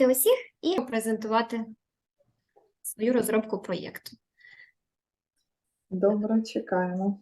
усіх і презентувати свою розробку проєкту. Добре, чекаємо.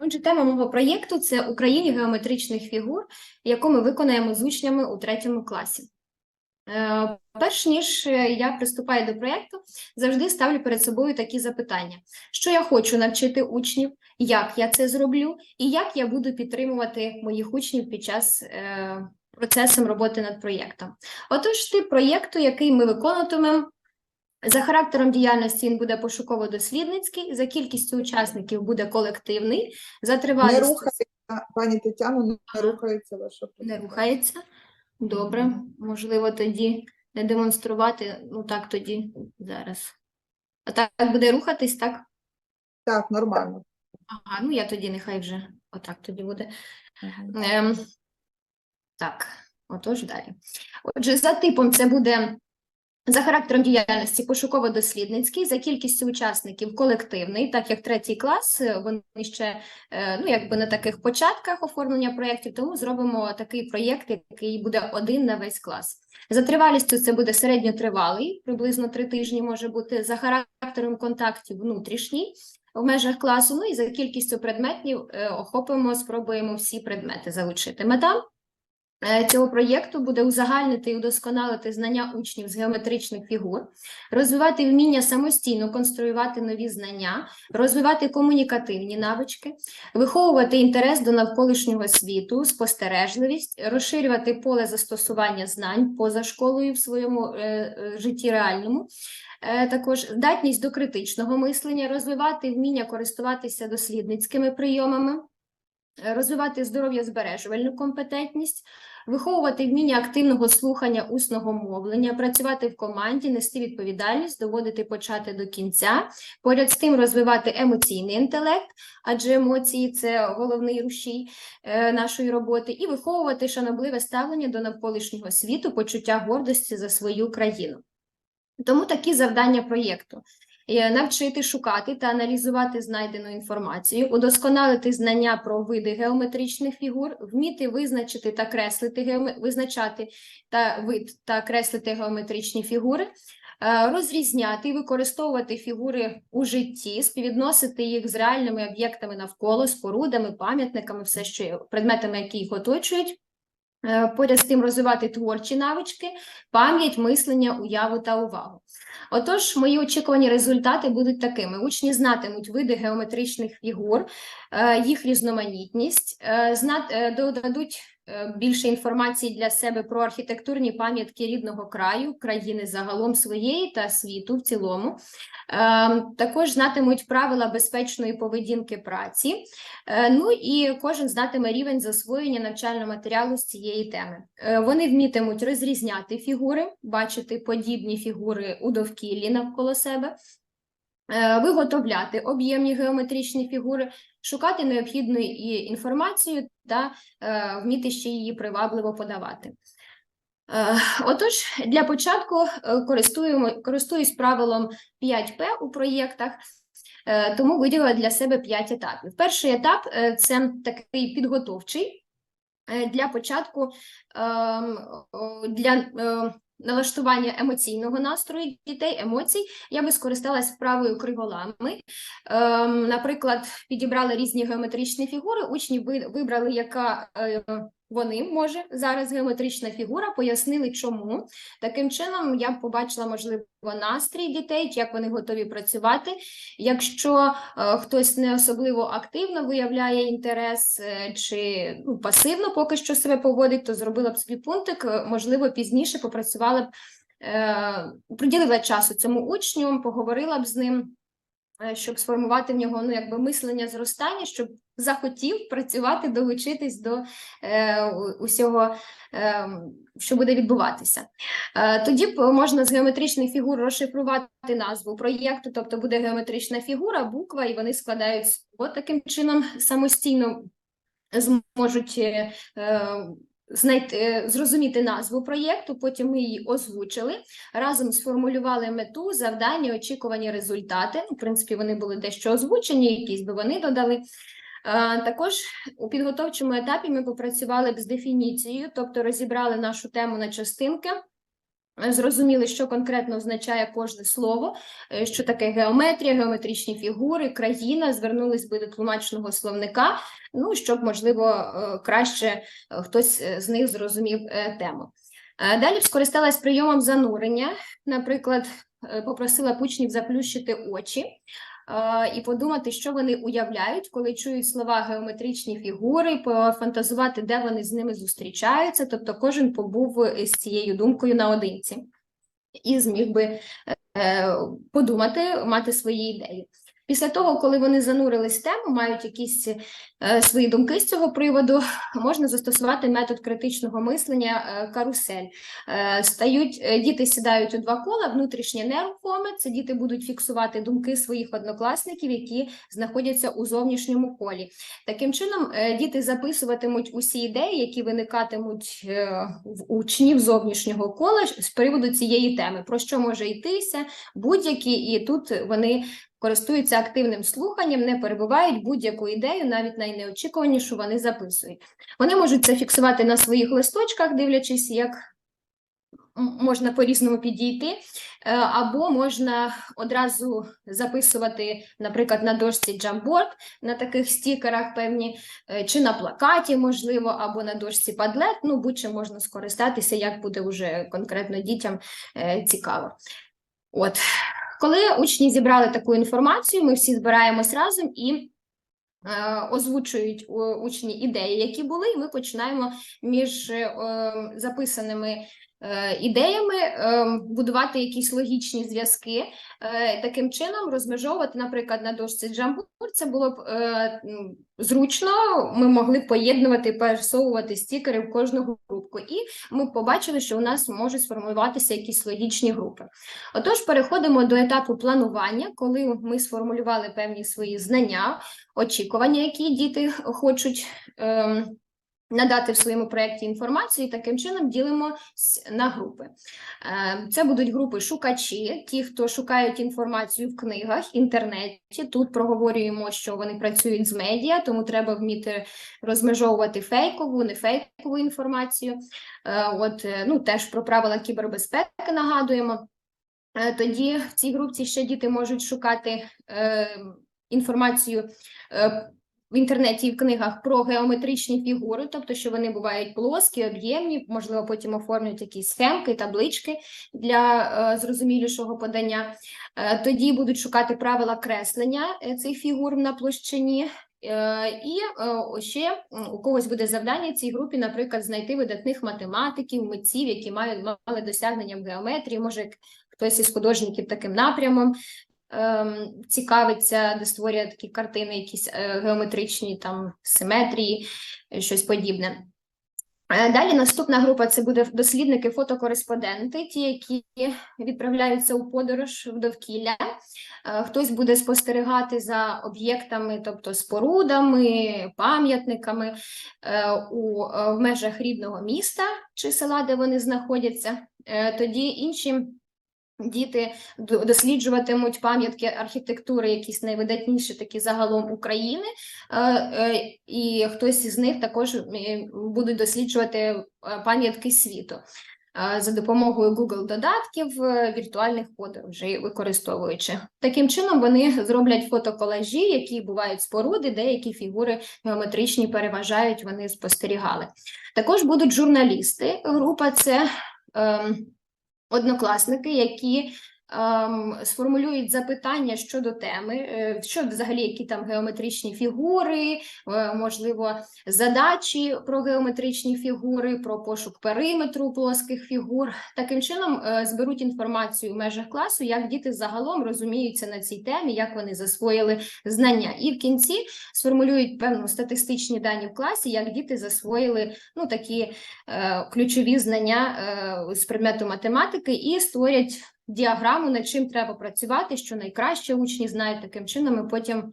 Отже, тема мого проєкту це Україні геометричних фігур, яку ми виконаємо з учнями у третьому класі. Е, Перш ніж е, я приступаю до проєкту, завжди ставлю перед собою такі запитання: що я хочу навчити учнів, як я це зроблю, і як я буду підтримувати моїх учнів під час е, процесом роботи над проєктом. Отож, тип проєкту, який ми виконуватимемо, за характером діяльності він буде пошуково-дослідницький, за кількістю учасників буде колективний, за Не рухається, пані Тетяно, не рухається ваша не рухається. Добре, можливо, тоді не демонструвати. Ну так тоді зараз. А так буде рухатись, так? Так, нормально. Ага, ну я тоді нехай вже отак тоді буде. Ага. Ем, так, отож далі. Отже, за типом це буде за характером діяльності пошуково-дослідницький, за кількістю учасників колективний, так як третій клас, е, вони ще е, ну, якби на таких початках оформлення проєктів, тому зробимо такий проєкт, який буде один на весь клас. За тривалістю це буде середньотривалий, приблизно три тижні може бути, за характером контактів внутрішній в межах класу, ну і за кількістю предметів е, охопимо, спробуємо всі предмети залучити. Мета цього проєкту буде узагальнити і удосконалити знання учнів з геометричних фігур, розвивати вміння самостійно конструювати нові знання, розвивати комунікативні навички, виховувати інтерес до навколишнього світу, спостережливість, розширювати поле застосування знань поза школою в своєму е, е, житті реальному. Е, Також здатність до критичного мислення, розвивати вміння користуватися дослідницькими прийомами, е, розвивати здоров'я збережувальну компетентність, виховувати вміння активного слухання усного мовлення, працювати в команді, нести відповідальність, доводити почати до кінця, поряд з тим розвивати емоційний інтелект, адже емоції це головний рушій е, нашої роботи, і виховувати шанобливе ставлення до навколишнього світу, почуття гордості за свою країну. Тому такі завдання проєкту. Е, Навчити шукати та аналізувати знайдену інформацію, удосконалити знання про види геометричних фігур, вміти визначити та креслити визначати та вид та креслити геометричні фігури, е, розрізняти і використовувати фігури у житті, співвідносити їх з реальними об'єктами навколо, спорудами, пам'ятниками, все, що є- предметами, які їх оточують. Е, Поряд з тим розвивати творчі навички, пам'ять, мислення, уяву та увагу. Отож, мої очікувані результати будуть такими: учні знатимуть види геометричних фігур, е, їх різноманітність, е, додадуть більше інформації для себе про архітектурні пам'ятки рідного краю, країни загалом своєї та світу в цілому. Е, Також знатимуть правила безпечної поведінки праці. Е, Ну і кожен знатиме рівень засвоєння навчального матеріалу з цієї теми. Е, Вони вмітимуть розрізняти фігури, бачити подібні фігури у довкіллі навколо себе, е, виготовляти об'ємні геометричні фігури, шукати необхідну інформацію та е, вміти ще її привабливо подавати. Е, Отож, для початку е, користуюсь правилом 5П у проєктах, е, тому виділила для себе 5 етапів. Перший етап е, це такий підготовчий. Е, Для початку ем, для е, налаштування емоційного настрою дітей, емоцій, я би скористалась вправою криволами. Ем, Наприклад, підібрали різні геометричні фігури, учні вибрали, яка е, вони може зараз геометрична фігура, пояснили, чому. Таким чином, я побачила, можливо, настрій дітей, як вони готові працювати. Якщо е, хтось не особливо активно виявляє інтерес е, чи ну, пасивно поки що себе поводить, то зробила б свій пунктик, е, можливо, пізніше попрацювала б, е, приділила часу цьому учню, поговорила б з ним, щоб сформувати в нього ну, якби мислення зростання, щоб захотів працювати, долучитись до е, усього, е, що буде відбуватися. Е, Тоді можна з геометричних фігур розшифрувати назву проєкту, тобто буде геометрична фігура, буква, і вони складають слово. Таким чином самостійно зможуть е, е, знайти, е, зрозуміти назву проєкту, потім ми її озвучили, разом сформулювали мету, завдання, очікувані результати. В принципі, вони були дещо озвучені, якісь би вони додали. Е, Також у підготовчому етапі ми попрацювали б з дефініцією, тобто розібрали нашу тему на частинки, зрозуміли, що конкретно означає кожне слово, е, що таке геометрія, геометричні фігури, країна, звернулись би до тлумачного словника, ну, щоб, можливо, е, краще е, хтось з них зрозумів тему. Далі скористалась прийомом занурення, наприклад, попросила учнів заплющити очі і подумати, що вони уявляють, коли чують слова геометричні фігури, пофантазувати, де вони з ними зустрічаються. Тобто кожен побув з цією думкою наодинці і зміг би е, подумати, мати свої ідеї. Після того, коли вони занурились в тему, мають якісь е, свої думки з цього приводу, можна застосувати метод критичного мислення е, карусель. Е, Стають е, діти сідають у два кола, внутрішнє нерухоме. Це діти будуть фіксувати думки своїх однокласників, які знаходяться у зовнішньому колі. Таким чином, е, діти записуватимуть усі ідеї, які виникатимуть е, в учнів зовнішнього кола з приводу цієї теми, про що може йтися, будь-які, і тут вони користуються активним слуханням, не перебувають будь-яку ідею, навіть найнеочікуванішу вони записують. Вони можуть це фіксувати на своїх листочках, дивлячись, як можна по-різному підійти, е, або можна одразу записувати, наприклад, на дошці Jamboard, на таких стікерах певні, е, чи на плакаті, можливо, або на дошці Padlet, ну, будь-чим можна скористатися, як буде вже конкретно дітям е, цікаво. От. Коли учні зібрали таку інформацію, ми всі збираємось разом і е, озвучують учні ідеї, які були, і ми починаємо між е, е, записаними е, ідеями е, будувати якісь логічні зв'язки. Е, Таким чином розмежовувати, наприклад, на дошці Jamboard, це було б е, зручно, ми могли поєднувати, пересовувати стікери в кожну групку. І ми побачили, що у нас можуть сформуватися якісь логічні групи. Отож, переходимо до етапу планування, коли ми сформулювали певні свої знання, очікування, які діти хочуть ем, надати в своєму проєкті інформацію, і таким чином ділимо на групи. Ем, Це будуть групи шукачі, ті, хто шукають інформацію в книгах, інтернеті. Тут проговорюємо, що вони працюють з медіа, тому треба вміти розмежовувати фейкову, нефейкову інформацію. Е, От, е, ну, теж про правила кібербезпеки нагадуємо. Е, Тоді в цій групці ще діти можуть шукати е, інформацію е, в інтернеті і в книгах про геометричні фігури, тобто, що вони бувають плоскі, об'ємні, можливо, потім оформлюють якісь схемки, таблички для е, зрозумілішого подання. Е, тоді будуть шукати правила креслення е, цих фігур на площині. Е, І е, ще у когось буде завдання цій групі, наприклад, знайти видатних математиків, митців, які мають мали досягнення в геометрії, може хтось із художників таким напрямом цікавиться, де створює такі картини, якісь е, геометричні там симетрії, е, щось подібне. Е, Далі наступна група це буде дослідники, фотокореспонденти, ті, які відправляються у подорож в довкілля. Хтось буде спостерігати за об'єктами, тобто спорудами, пам'ятниками у в межах рідного міста чи села, де вони знаходяться. Тоді інші діти досліджуватимуть пам'ятки архітектури, якісь найвидатніші такі загалом України, е, е, і хтось із них також е, будуть досліджувати е, пам'ятки світу. За допомогою Google додатків, віртуальних подорожей використовуючи. Таким чином вони зроблять фотоколажі, які бувають споруди, деякі фігури геометричні переважають, вони спостерігали. Також будуть журналісти. Група це ем, однокласники, які сформулюють запитання щодо теми, е, що взагалі які там геометричні фігури, е, можливо, задачі про геометричні фігури, про пошук периметру плоских фігур. Таким чином е, зберуть інформацію в межах класу, як діти загалом розуміються на цій темі, як вони засвоїли знання. І в кінці сформулюють певно статистичні дані в класі, як діти засвоїли ну, такі ключові знання з предмету математики і створять діаграму, над чим треба працювати, що найкраще учні знають таким чином. Ми потім е,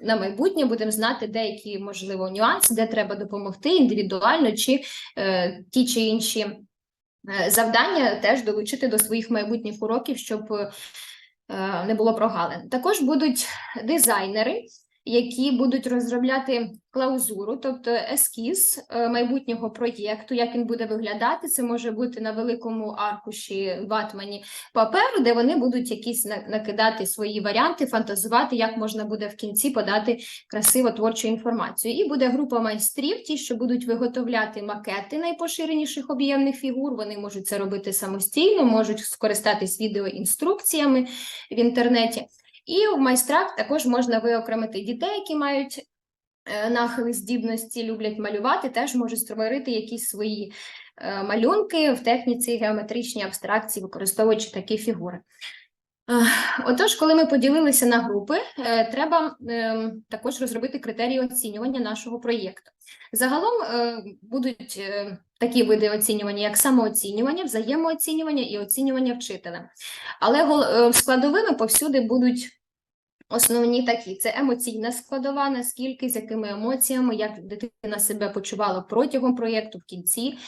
на майбутнє будемо знати деякі, можливо, нюанси, де треба допомогти індивідуально, чи е, ті чи інші е, завдання теж долучити до своїх майбутніх уроків, щоб не було прогалин. Також будуть дизайнери, які будуть розробляти клаузуру, тобто ескіз е, майбутнього проєкту, як він буде виглядати. Це може бути на великому аркуші ватмані паперу, де вони будуть якісь на- накидати свої варіанти, фантазувати, як можна буде в кінці подати красиво творчу інформацію. І буде група майстрів, ті, що будуть виготовляти макети найпоширеніших об'ємних фігур. Вони можуть це робити самостійно, можуть скористатись відеоінструкціями в інтернеті. І в майстрах також можна виокремити дітей, які мають е, нахили здібності, люблять малювати, теж можуть створити якісь свої е, малюнки в техніці геометричній абстракції, використовуючи такі фігури. Е, Отож, коли ми поділилися на групи, е, треба е, також розробити критерії оцінювання нашого проєкту. Загалом будуть такі види оцінювання, як самооцінювання, взаємооцінювання і оцінювання вчителем. Але складовими повсюди будуть основні такі: це емоційна складова, наскільки, з якими емоціями, як дитина себе почувала протягом проєкту, в кінці.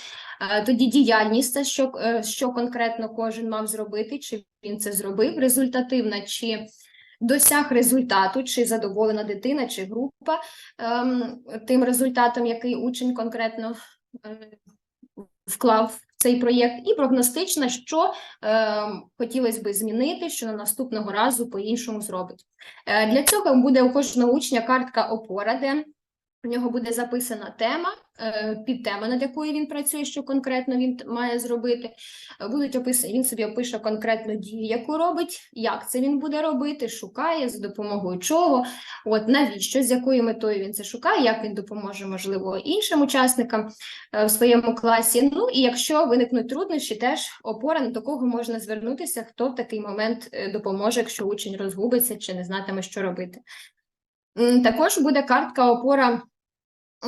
Е, Тоді діяльність, що, е, що конкретно кожен мав зробити, чи він це зробив, результативна, чи досяг результату, чи задоволена дитина, чи група ем, тим результатом, який учень конкретно е, вклав цей проєкт, і прогностична, що е, хотілося би змінити, що на наступного разу по-іншому зробить. Е, для цього буде у кожного учня картка опора, де у нього буде записана тема, е, підтема, над якою він працює, що конкретно він має зробити. Е, Будуть описані, він собі опише конкретну дію, яку робить, як це він буде робити, шукає, за допомогою чого, от навіщо, з якою метою він це шукає, як він допоможе, можливо, іншим учасникам е, в своєму класі. Ну і якщо виникнуть труднощі, теж опора на до кого можна звернутися, хто в такий момент допоможе, якщо учень розгубиться чи не знатиме, що робити. Також буде картка опора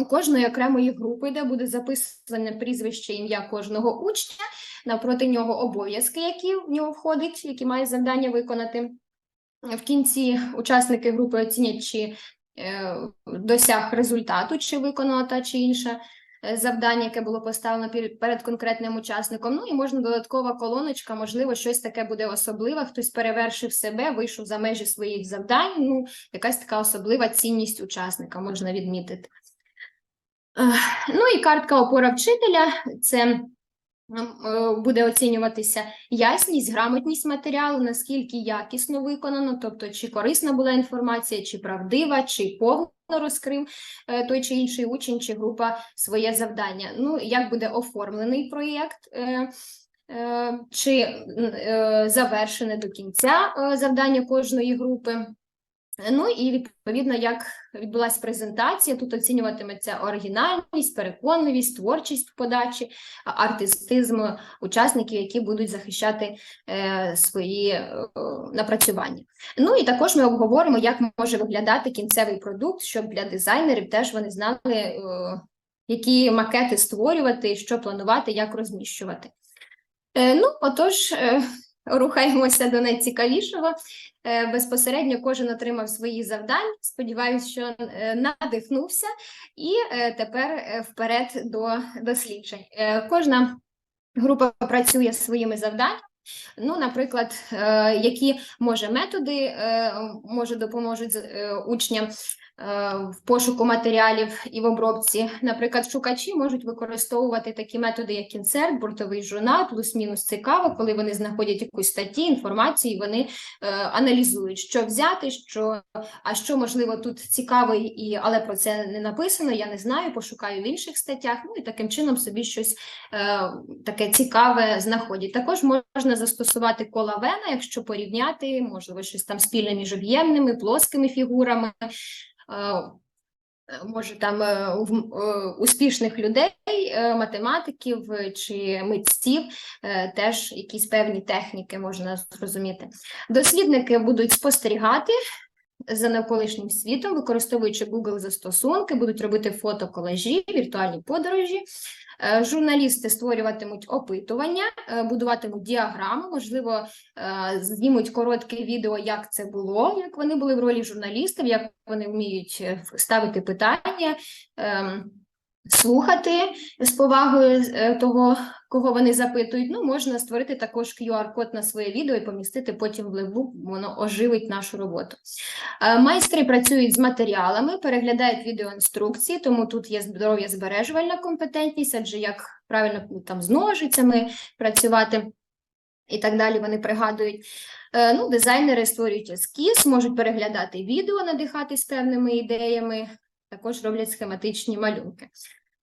кожної окремої групи, де буде записане прізвище, ім'я кожного учня, навпроти нього обов'язки, які в нього входять, які має завдання виконати. В кінці учасники групи оцінять, чи е, досяг результату, чи виконала та чи інша е, завдання, яке було поставлено пер- перед конкретним учасником. Ну і можна додаткова колоночка, можливо, щось таке буде особливе, хтось перевершив себе, вийшов за межі своїх завдань. Ну, якась така особлива цінність учасника можна відмітити. Ну і картка опора вчителя це е, буде оцінюватися ясність, грамотність матеріалу, наскільки якісно виконано, тобто чи корисна була інформація, чи правдива, чи повно розкрив е, той чи інший учень чи група своє завдання. Ну, як буде оформлений проєкт, е, чи завершене до кінця завдання кожної групи. Ну і відповідно, як відбулася презентація, тут оцінюватиметься оригінальність, переконливість, творчість в подачі, артистизм учасників, які будуть захищати е, свої е, напрацювання. Ну і також ми обговоримо, як може виглядати кінцевий продукт, щоб для дизайнерів теж вони знали, е, які макети створювати, що планувати, як розміщувати. Е, ну, отож, е, рухаємося до найцікавішого. Е, Безпосередньо кожен отримав свої завдання. Сподіваюся, що е, надихнувся, і е, тепер вперед до досліджень. Кожна група працює своїми завданнями. Ну, наприклад, які може методи може допоможуть учням в пошуку матеріалів і в обробці. Наприклад, шукачі можуть використовувати такі методи, як інсерт, бортовий журнал, плюс-мінус цікаво, коли вони знаходять якусь статті, інформацію, і вони е, аналізують, що взяти, що а що можливо тут цікаве, і але про це не написано. Я не знаю, пошукаю в інших статтях. Ну і таким чином собі щось е, таке цікаве знаходять. Також можна застосувати кола Вена, якщо порівняти, можливо, щось там спільне між об'ємними, плоскими фігурами. Може, там е, е, успішних людей, е, математиків чи митців, теж якісь певні техніки можна зрозуміти. Дослідники будуть спостерігати за навколишнім світом, використовуючи Google застосунки, будуть робити фотоколажі, віртуальні подорожі. Е, Журналісти створюватимуть опитування, е, будуватимуть діаграми, можливо, е, знімуть коротке відео, як це було, як вони були в ролі журналістів, як вони вміють ставити питання, ем, слухати з повагою е, того, кого вони запитують. Ну, можна створити також QR-код на своє відео і помістити потім в левбук, воно оживить нашу роботу. Е, Майстри працюють з матеріалами, переглядають відеоінструкції, тому тут є здоров'я збережувальна компетентність, адже як правильно ну, там з ножицями працювати і так далі вони пригадують. Е, Ну, дизайнери створюють ескіз, можуть переглядати відео, надихатись певними ідеями, також роблять схематичні малюнки.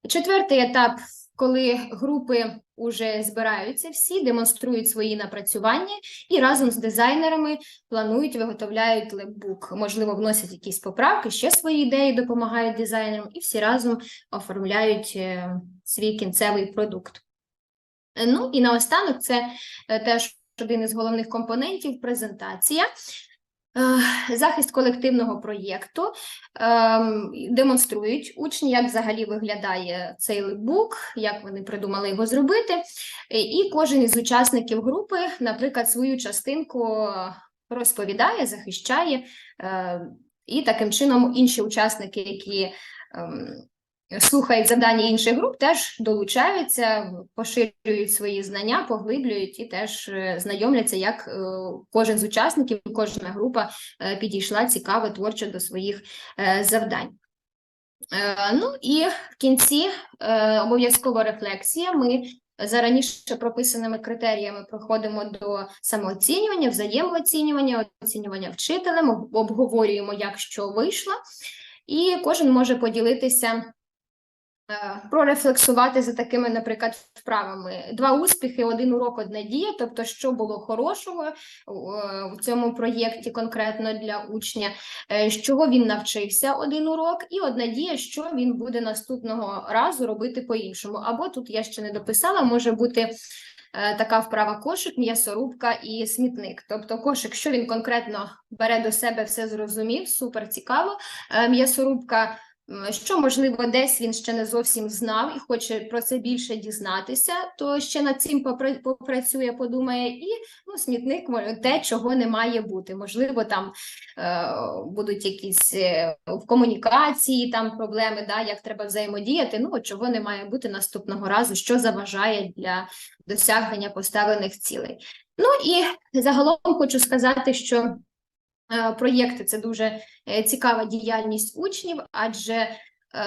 Четвертий етап, коли групи вже збираються всі, демонструють свої напрацювання і разом з дизайнерами планують, виготовляють лепбук. Можливо, вносять якісь поправки, ще свої ідеї допомагають дизайнерам, і всі разом оформляють е, свій кінцевий продукт. Ну і наостанок це е, теж один із головних компонентів презентація. Е, Захист колективного проєкту ем, демонструють учні, як взагалі виглядає цей лепбук, як вони придумали його зробити. Е, І кожен із учасників групи, наприклад, свою частинку розповідає, захищає, е, і таким чином інші учасники, які ем, слухають завдання інших груп, теж долучаються, поширюють свої знання, поглиблюють і теж е, знайомляться, як е, кожен з учасників, кожна група е, підійшла цікаво, творчо до своїх завдань. Ну і в кінці обов'язкова рефлексія. Ми за раніше прописаними критеріями проходимо до самооцінювання, взаємооцінювання, оцінювання вчителем, обговорюємо, як що вийшло, і кожен може поділитися прорефлексувати за такими, наприклад, вправами. Два успіхи, один урок, одна дія, тобто, що було хорошого е, в цьому проєкті конкретно для учня, е, з чого він навчився один урок, і одна дія, що він буде наступного разу робити по-іншому. Або тут я ще не дописала, може бути. е, Така вправа кошик, м'ясорубка і смітник. Тобто кошик, що він конкретно бере до себе, все зрозумів, супер цікаво. Е, М'ясорубка Що, можливо, десь він ще не зовсім знав і хоче про це більше дізнатися, то ще над цим попра- попрацює, подумає, і ну, смітник те, чого не має бути. Можливо, там е, будуть якісь е, в комунікації там проблеми, да, як треба взаємодіяти. Ну, чого не має бути наступного разу, що заважає для досягнення поставлених цілей. Ну і загалом хочу сказати, що проєкти це дуже е, цікава діяльність учнів, адже е,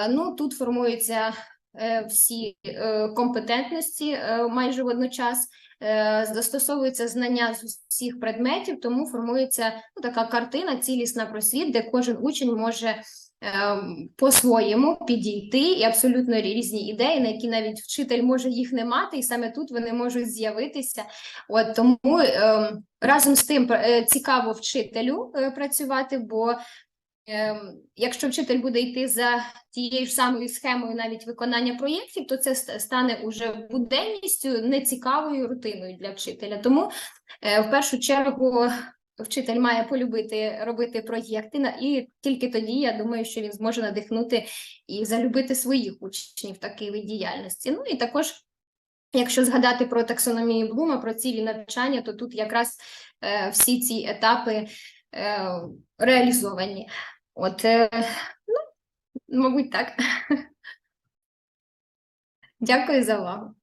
ну, тут формуються е, всі е, компетентності е, майже водночас, е, застосовуються знання з усіх предметів, тому формується ну, така картина, цілісна про світ, де кожен учень може е, по-своєму підійти і абсолютно різні ідеї, на які навіть вчитель може їх не мати, і саме тут вони можуть з'явитися. От тому е, разом з тим е, цікаво вчителю е, працювати, бо Ем, Якщо вчитель буде йти за тією ж самою схемою навіть виконання проєктів, то це стане уже буденністю, нецікавою рутиною для вчителя. Тому е, в першу чергу вчитель має полюбити робити проєкти, і тільки тоді я думаю, що він зможе надихнути і залюбити своїх учнів такий вид діяльності. Ну і також. Якщо згадати про таксономію Блума, про цілі навчання, то тут якраз е, всі ці етапи е, реалізовані. От, е, ну, мабуть, так. Дякую за увагу.